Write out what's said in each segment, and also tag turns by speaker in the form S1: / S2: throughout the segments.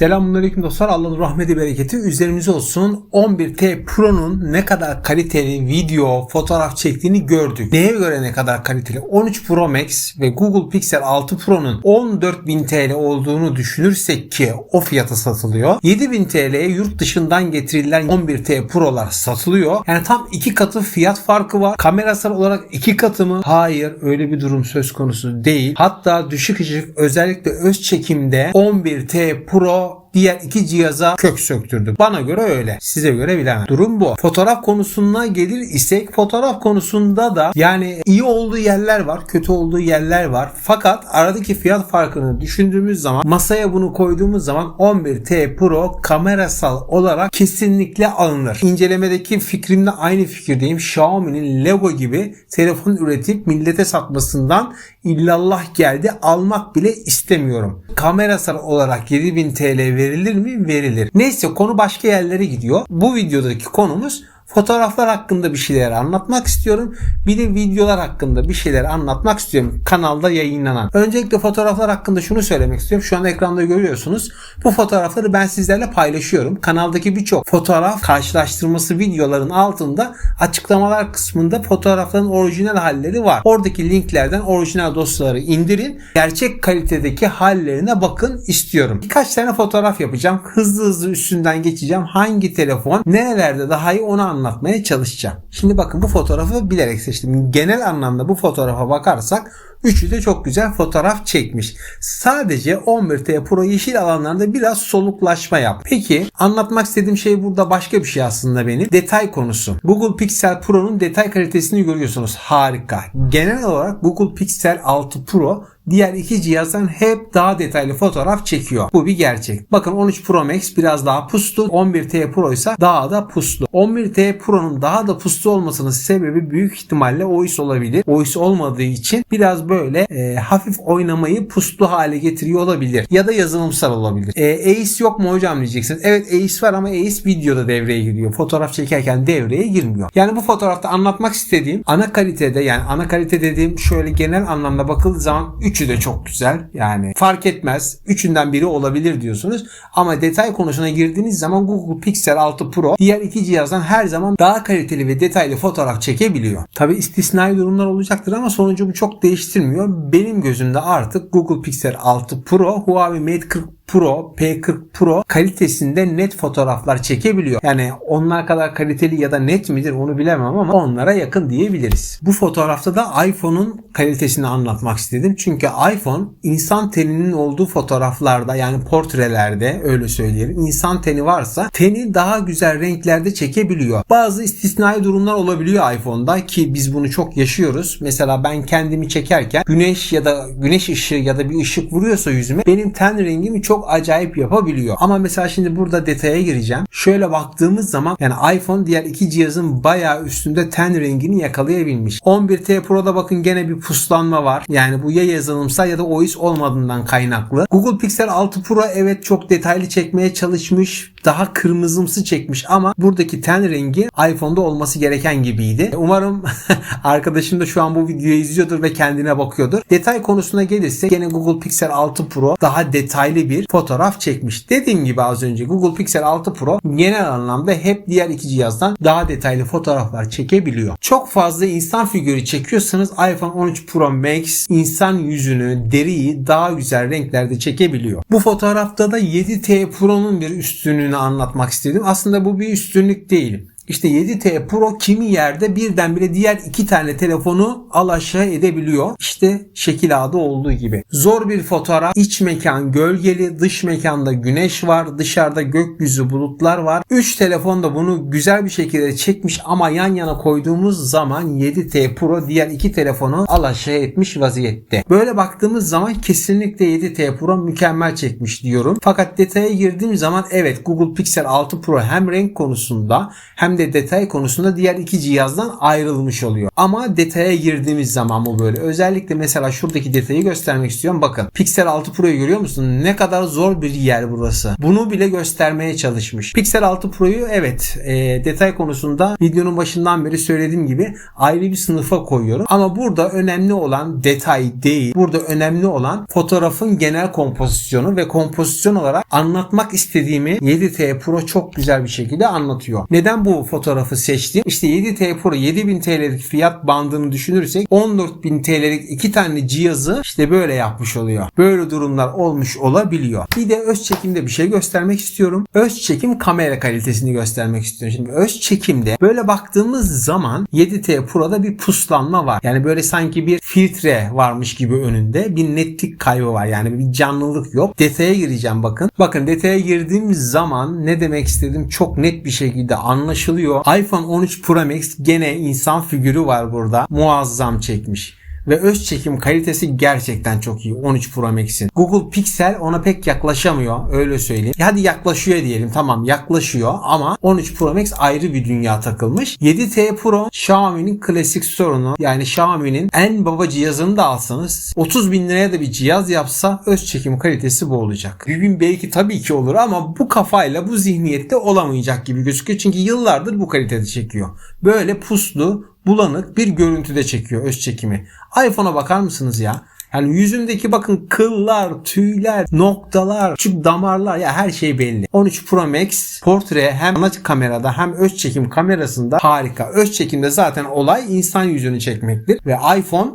S1: Selamünaleyküm dostlar. Allah'ın rahmeti bereketi üzerimize olsun. 11T Pro'nun ne kadar kaliteli video, fotoğraf çektiğini gördük. Neye göre ne kadar kaliteli? 13 Pro Max ve Google Pixel 6 Pro'nun 14.000 TL olduğunu düşünürsek ki o fiyata satılıyor. 7.000 TL'ye yurt dışından getirilen 11T Pro'lar satılıyor. Yani tam iki katı fiyat farkı var. Kamerasal olarak iki katı mı? Hayır öyle bir durum söz konusu değil. Hatta düşük ışık özellikle öz çekimde 11T Pro diğer iki cihaza kök söktürdü. Bana göre öyle. Size göre bilemem. Durum bu. Fotoğraf konusuna gelir isek fotoğraf konusunda da yani iyi olduğu yerler var, kötü olduğu yerler var. Fakat aradaki fiyat farkını düşündüğümüz zaman masaya bunu koyduğumuz zaman 11T Pro kamerasal olarak kesinlikle alınır. İncelemedeki fikrimle aynı fikirdeyim. Xiaomi'nin Lego gibi telefon üretip millete satmasından illallah geldi. Almak bile istemiyorum. Kamerasal olarak 7000 TL verilir mi? Verilir. Neyse konu başka yerlere gidiyor. Bu videodaki konumuz fotoğraflar hakkında bir şeyler anlatmak istiyorum. Bir de videolar hakkında bir şeyler anlatmak istiyorum. Kanalda yayınlanan. Öncelikle fotoğraflar hakkında şunu söylemek istiyorum. Şu an ekranda görüyorsunuz. Bu fotoğrafları ben sizlerle paylaşıyorum. Kanaldaki birçok fotoğraf karşılaştırması videoların altında açıklamalar kısmında fotoğrafların orijinal halleri var. Oradaki linklerden orijinal dosyaları indirin. Gerçek kalitedeki hallerine bakın istiyorum. Birkaç tane fotoğraf yapacağım. Hızlı hızlı üstünden geçeceğim. Hangi telefon nerelerde daha iyi onu anlatmaya çalışacağım. Şimdi bakın bu fotoğrafı bilerek seçtim. Genel anlamda bu fotoğrafa bakarsak Üçü de çok güzel fotoğraf çekmiş. Sadece 11T Pro yeşil alanlarda biraz soluklaşma yap. Peki anlatmak istediğim şey burada başka bir şey aslında benim. Detay konusu. Google Pixel Pro'nun detay kalitesini görüyorsunuz. Harika. Genel olarak Google Pixel 6 Pro diğer iki cihazdan hep daha detaylı fotoğraf çekiyor. Bu bir gerçek. Bakın 13 Pro Max biraz daha puslu. 11T Pro ise daha da puslu. 11T Pro'nun daha da puslu olmasının sebebi büyük ihtimalle OIS olabilir. OIS olmadığı için biraz böyle e, hafif oynamayı puslu hale getiriyor olabilir. Ya da yazılımsal olabilir. E, AIS yok mu hocam diyeceksiniz. Evet AIS var ama AIS videoda devreye giriyor. Fotoğraf çekerken devreye girmiyor. Yani bu fotoğrafta anlatmak istediğim ana kalitede yani ana kalite dediğim şöyle genel anlamda bakıldığı zaman üçü de çok güzel. Yani fark etmez. Üçünden biri olabilir diyorsunuz. Ama detay konusuna girdiğiniz zaman Google Pixel 6 Pro diğer iki cihazdan her zaman daha kaliteli ve detaylı fotoğraf çekebiliyor. Tabi istisnai durumlar olacaktır ama sonucu bu çok değiştirmiyor. Benim gözümde artık Google Pixel 6 Pro Huawei Mate 40 Pro, P40 Pro kalitesinde net fotoğraflar çekebiliyor. Yani onlar kadar kaliteli ya da net midir onu bilemem ama onlara yakın diyebiliriz. Bu fotoğrafta da iPhone'un kalitesini anlatmak istedim. Çünkü iPhone insan teninin olduğu fotoğraflarda yani portrelerde öyle söyleyelim. insan teni varsa teni daha güzel renklerde çekebiliyor. Bazı istisnai durumlar olabiliyor iPhone'da ki biz bunu çok yaşıyoruz. Mesela ben kendimi çekerken güneş ya da güneş ışığı ya da bir ışık vuruyorsa yüzüme benim ten rengimi çok acayip yapabiliyor. Ama mesela şimdi burada detaya gireceğim. Şöyle baktığımız zaman yani iPhone diğer iki cihazın bayağı üstünde ten rengini yakalayabilmiş. 11T Pro'da bakın gene bir puslanma var. Yani bu ya yazılımsal ya da OIS olmadığından kaynaklı. Google Pixel 6 Pro evet çok detaylı çekmeye çalışmış. Daha kırmızımsı çekmiş ama buradaki ten rengi iPhone'da olması gereken gibiydi. Umarım arkadaşım da şu an bu videoyu izliyordur ve kendine bakıyordur. Detay konusuna gelirse gene Google Pixel 6 Pro daha detaylı bir fotoğraf çekmiş. Dediğim gibi az önce Google Pixel 6 Pro genel anlamda hep diğer iki cihazdan daha detaylı fotoğraflar çekebiliyor. Çok fazla insan figürü çekiyorsanız iPhone 13 Pro Max insan yüzünü, deriyi daha güzel renklerde çekebiliyor. Bu fotoğrafta da 7T Pro'nun bir üstünlüğünü anlatmak istedim. Aslında bu bir üstünlük değil. İşte 7T Pro kimi yerde birdenbire diğer iki tane telefonu alaşağı edebiliyor. İşte şekil A'da olduğu gibi. Zor bir fotoğraf. İç mekan gölgeli, dış mekanda güneş var, dışarıda gökyüzü bulutlar var. 3 telefon da bunu güzel bir şekilde çekmiş ama yan yana koyduğumuz zaman 7T Pro diğer iki telefonu alaşağı etmiş vaziyette. Böyle baktığımız zaman kesinlikle 7T Pro mükemmel çekmiş diyorum. Fakat detaya girdiğim zaman evet Google Pixel 6 Pro hem renk konusunda hem de de detay konusunda diğer iki cihazdan ayrılmış oluyor. Ama detaya girdiğimiz zaman bu böyle. Özellikle mesela şuradaki detayı göstermek istiyorum. Bakın Pixel 6 Pro'yu görüyor musun? Ne kadar zor bir yer burası. Bunu bile göstermeye çalışmış. Pixel 6 Pro'yu evet e, detay konusunda videonun başından beri söylediğim gibi ayrı bir sınıfa koyuyorum. Ama burada önemli olan detay değil. Burada önemli olan fotoğrafın genel kompozisyonu ve kompozisyon olarak anlatmak istediğimi 7T Pro çok güzel bir şekilde anlatıyor. Neden bu fotoğrafı seçtim? İşte 7T Pro 7000 TL'lik fiyat bandını düşünürsek 14000 TL'lik iki tane cihazı işte böyle yapmış oluyor. Böyle durumlar olmuş olabiliyor. Bir de öz çekimde bir şey göstermek istiyorum. Öz çekim kamera kalitesini göstermek istiyorum. Şimdi öz çekimde böyle baktığımız zaman 7T Pro'da bir puslanma var. Yani böyle sanki bir filtre varmış gibi önünde. Bir netlik kaybı var. Yani bir canlılık yok. Detaya gireceğim bakın. Bakın detaya girdiğim zaman ne demek istedim çok net bir şekilde anlaşılıyor. iPhone 13 Pro Max gene insan figürü var burada. Muazzam çekmiş ve öz çekim kalitesi gerçekten çok iyi 13 Pro Max'in. Google Pixel ona pek yaklaşamıyor öyle söyleyeyim. Hadi yaklaşıyor diyelim tamam yaklaşıyor ama 13 Pro Max ayrı bir dünya takılmış. 7T Pro Xiaomi'nin klasik sorunu yani Xiaomi'nin en baba cihazını da alsanız 30 bin liraya da bir cihaz yapsa öz çekim kalitesi bu olacak. Bir gün belki tabii ki olur ama bu kafayla bu zihniyette olamayacak gibi gözüküyor. Çünkü yıllardır bu kalitede çekiyor. Böyle puslu bulanık bir görüntüde çekiyor öz çekimi. iPhone'a bakar mısınız ya? Yani yüzündeki bakın kıllar, tüyler, noktalar, küçük damarlar ya her şey belli. 13 Pro Max portre hem ana kamerada hem öz çekim kamerasında harika. Öz çekimde zaten olay insan yüzünü çekmektir ve iPhone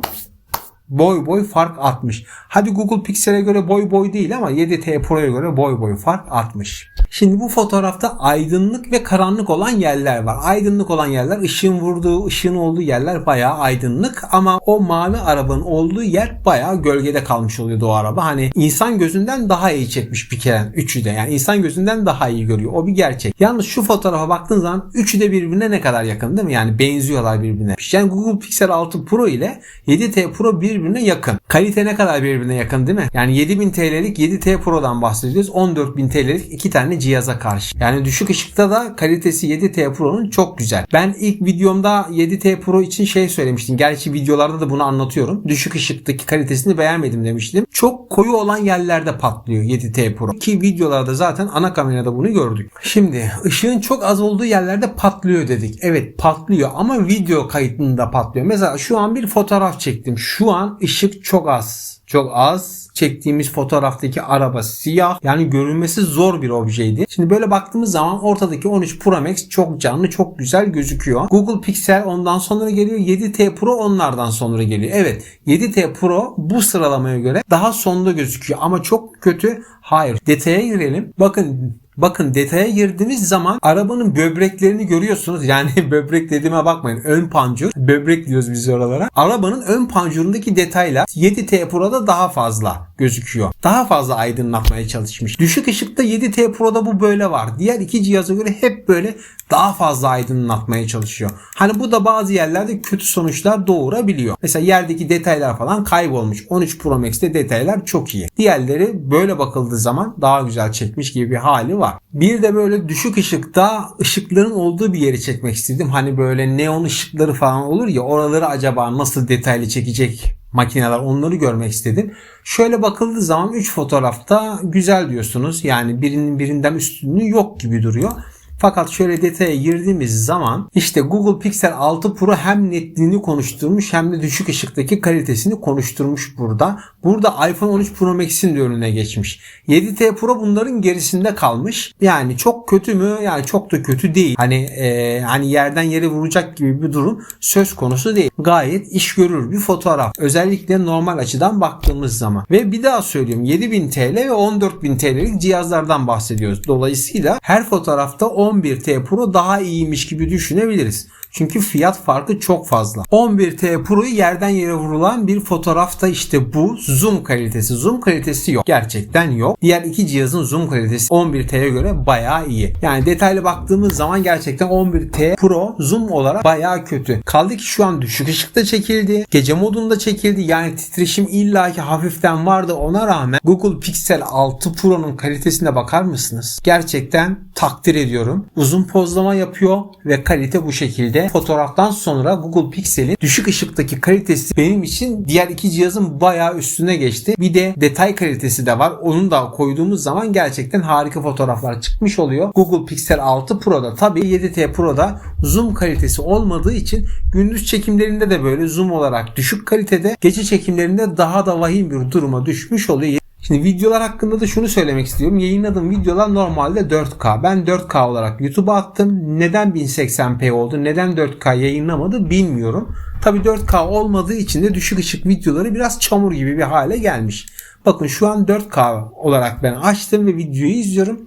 S1: boy boy fark atmış. Hadi Google Pixel'e göre boy boy değil ama 7T Pro'ya göre boy boy fark artmış. Şimdi bu fotoğrafta aydınlık ve karanlık olan yerler var. Aydınlık olan yerler ışığın vurduğu, ışığın olduğu yerler bayağı aydınlık ama o mavi arabanın olduğu yer bayağı gölgede kalmış oluyordu o araba. Hani insan gözünden daha iyi çekmiş bir kere üçü de. Yani insan gözünden daha iyi görüyor. O bir gerçek. Yalnız şu fotoğrafa baktığın zaman üçü de birbirine ne kadar yakın değil mi? Yani benziyorlar birbirine. Yani Google Pixel 6 Pro ile 7T Pro birbirine yakın. Kalite ne kadar birbirine yakın değil mi? Yani 7000 TL'lik 7T Pro'dan bahsediyoruz. 14000 TL'lik iki tane cihaza karşı. Yani düşük ışıkta da kalitesi 7T Pro'nun çok güzel. Ben ilk videomda 7T Pro için şey söylemiştim. Gerçi videolarda da bunu anlatıyorum. Düşük ışıktaki kalitesini beğenmedim demiştim. Çok koyu olan yerlerde patlıyor 7T Pro. Ki videolarda zaten ana kamerada bunu gördük. Şimdi ışığın çok az olduğu yerlerde patlıyor dedik. Evet patlıyor ama video kayıtında patlıyor. Mesela şu an bir fotoğraf çektim. Şu an ışık çok az. Çok az çektiğimiz fotoğraftaki araba siyah. Yani görünmesi zor bir objeydi. Şimdi böyle baktığımız zaman ortadaki 13 Pro Max çok canlı, çok güzel gözüküyor. Google Pixel ondan sonra geliyor. 7T Pro onlardan sonra geliyor. Evet 7T Pro bu sıralamaya göre daha sonda gözüküyor ama çok kötü. Hayır. Detaya girelim. Bakın Bakın detaya girdiğimiz zaman arabanın böbreklerini görüyorsunuz. Yani böbrek dediğime bakmayın. Ön pancur. Böbrek diyoruz biz oralara. Arabanın ön pancurundaki detaylar 7T Pro'da daha fazla gözüküyor. Daha fazla aydınlatmaya çalışmış. Düşük ışıkta 7T Pro'da bu böyle var. Diğer iki cihaza göre hep böyle daha fazla aydınlatmaya çalışıyor. Hani bu da bazı yerlerde kötü sonuçlar doğurabiliyor. Mesela yerdeki detaylar falan kaybolmuş. 13 Pro Max'te detaylar çok iyi. Diğerleri böyle bakıldığı zaman daha güzel çekmiş gibi bir hali var. Bir de böyle düşük ışıkta ışıkların olduğu bir yeri çekmek istedim. Hani böyle neon ışıkları falan olur ya oraları acaba nasıl detaylı çekecek makineler onları görmek istedim. Şöyle bakıldığı zaman 3 fotoğrafta güzel diyorsunuz. Yani birinin birinden üstünlüğü yok gibi duruyor. Fakat şöyle detaya girdiğimiz zaman işte Google Pixel 6 Pro hem netliğini konuşturmuş hem de düşük ışıktaki kalitesini konuşturmuş burada. Burada iPhone 13 Pro Max'in de önüne geçmiş. 7T Pro bunların gerisinde kalmış. Yani çok kötü mü? Yani çok da kötü değil. Hani e, hani yerden yere vuracak gibi bir durum söz konusu değil. Gayet iş görür bir fotoğraf. Özellikle normal açıdan baktığımız zaman. Ve bir daha söylüyorum 7000 TL ve 14000 TL'lik cihazlardan bahsediyoruz. Dolayısıyla her fotoğrafta 11T Pro daha iyiymiş gibi düşünebiliriz. Çünkü fiyat farkı çok fazla. 11T Pro'yu yerden yere vurulan bir fotoğrafta işte bu zoom kalitesi. Zoom kalitesi yok. Gerçekten yok. Diğer iki cihazın zoom kalitesi 11T'ye göre bayağı iyi. Yani detaylı baktığımız zaman gerçekten 11T Pro zoom olarak bayağı kötü. Kaldı ki şu an düşük ışıkta çekildi. Gece modunda çekildi. Yani titreşim illaki hafiften vardı. Ona rağmen Google Pixel 6 Pro'nun kalitesine bakar mısınız? Gerçekten takdir ediyorum. Uzun pozlama yapıyor ve kalite bu şekilde. Fotoğraftan sonra Google Pixel'in düşük ışıktaki kalitesi benim için diğer iki cihazın bayağı üstüne geçti. Bir de detay kalitesi de var. Onun da koyduğumuz zaman gerçekten harika fotoğraflar çıkmış oluyor. Google Pixel 6 Pro'da tabii 7T Pro'da zoom kalitesi olmadığı için gündüz çekimlerinde de böyle zoom olarak düşük kalitede gece çekimlerinde daha da vahim bir duruma düşmüş oluyor. Şimdi videolar hakkında da şunu söylemek istiyorum. Yayınladığım videolar normalde 4K. Ben 4K olarak YouTube'a attım. Neden 1080p oldu? Neden 4K yayınlamadı bilmiyorum. Tabi 4K olmadığı için de düşük ışık videoları biraz çamur gibi bir hale gelmiş. Bakın şu an 4K olarak ben açtım ve videoyu izliyorum.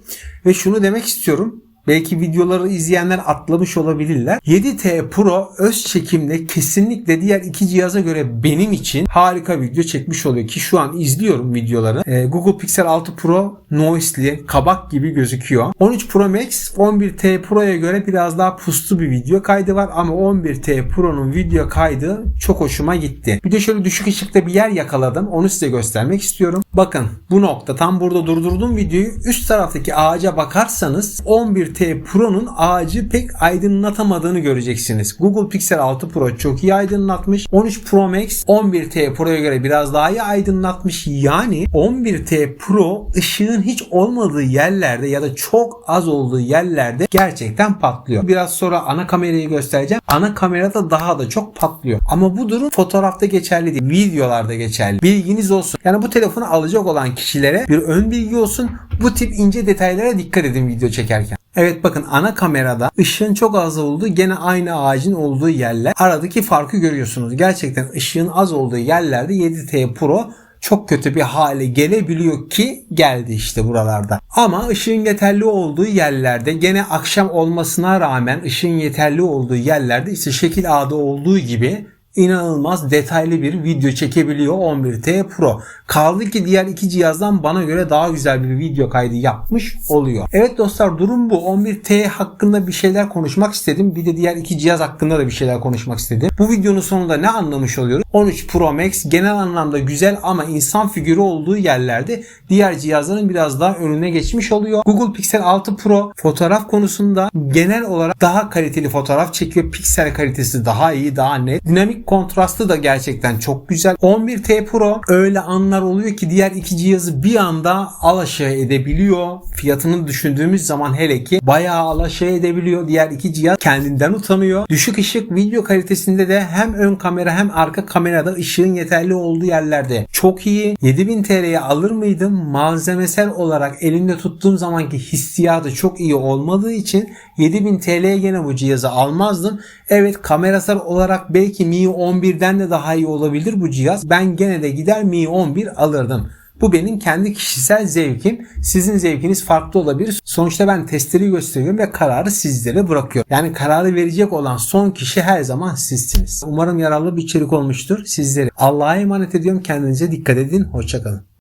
S1: Ve şunu demek istiyorum. Belki videoları izleyenler atlamış olabilirler. 7T Pro öz çekimle kesinlikle diğer iki cihaza göre benim için harika video çekmiş oluyor ki şu an izliyorum videoları. Ee, Google Pixel 6 Pro noisely, kabak gibi gözüküyor. 13 Pro Max 11T Pro'ya göre biraz daha puslu bir video kaydı var ama 11T Pro'nun video kaydı çok hoşuma gitti. Bir de şöyle düşük ışıkta bir yer yakaladım. Onu size göstermek istiyorum. Bakın bu nokta tam burada durdurduğum videoyu üst taraftaki ağaca bakarsanız 11T Pro'nun ağacı pek aydınlatamadığını göreceksiniz. Google Pixel 6 Pro çok iyi aydınlatmış. 13 Pro Max 11T Pro'ya göre biraz daha iyi aydınlatmış. Yani 11T Pro ışığın hiç olmadığı yerlerde ya da çok az olduğu yerlerde gerçekten patlıyor. Biraz sonra ana kamerayı göstereceğim. Ana kamerada daha da çok patlıyor. Ama bu durum fotoğrafta geçerli değil. Videolarda geçerli. Bilginiz olsun. Yani bu telefonu alacak olan kişilere bir ön bilgi olsun. Bu tip ince detaylara dikkat edin video çekerken. Evet bakın ana kamerada ışığın çok az olduğu gene aynı ağacın olduğu yerler. Aradaki farkı görüyorsunuz. Gerçekten ışığın az olduğu yerlerde 7T Pro çok kötü bir hale gelebiliyor ki geldi işte buralarda. Ama ışığın yeterli olduğu yerlerde gene akşam olmasına rağmen ışığın yeterli olduğu yerlerde işte şekil A'da olduğu gibi inanılmaz detaylı bir video çekebiliyor 11T Pro. Kaldı ki diğer iki cihazdan bana göre daha güzel bir video kaydı yapmış oluyor. Evet dostlar durum bu. 11T hakkında bir şeyler konuşmak istedim. Bir de diğer iki cihaz hakkında da bir şeyler konuşmak istedim. Bu videonun sonunda ne anlamış oluyoruz? 13 Pro Max genel anlamda güzel ama insan figürü olduğu yerlerde diğer cihazların biraz daha önüne geçmiş oluyor. Google Pixel 6 Pro fotoğraf konusunda genel olarak daha kaliteli fotoğraf çekiyor. Piksel kalitesi daha iyi, daha net. Dinamik kontrastı da gerçekten çok güzel. 11T Pro öyle anlar oluyor ki diğer iki cihazı bir anda alaşağı edebiliyor. Fiyatını düşündüğümüz zaman hele ki bayağı alaşağı edebiliyor. Diğer iki cihaz kendinden utanıyor. Düşük ışık video kalitesinde de hem ön kamera hem arka kamerada ışığın yeterli olduğu yerlerde çok iyi. 7000 TL'ye alır mıydım? Malzemesel olarak elimde tuttuğum zamanki hissiyatı çok iyi olmadığı için 7000 TL'ye gene bu cihazı almazdım. Evet kamerasal olarak belki Mi 11'den de daha iyi olabilir bu cihaz. Ben gene de gider Mi 11 alırdım. Bu benim kendi kişisel zevkim. Sizin zevkiniz farklı olabilir. Sonuçta ben testleri gösteriyorum ve kararı sizlere bırakıyorum. Yani kararı verecek olan son kişi her zaman sizsiniz. Umarım yararlı bir içerik olmuştur sizleri. Allah'a emanet ediyorum. Kendinize dikkat edin. Hoşçakalın.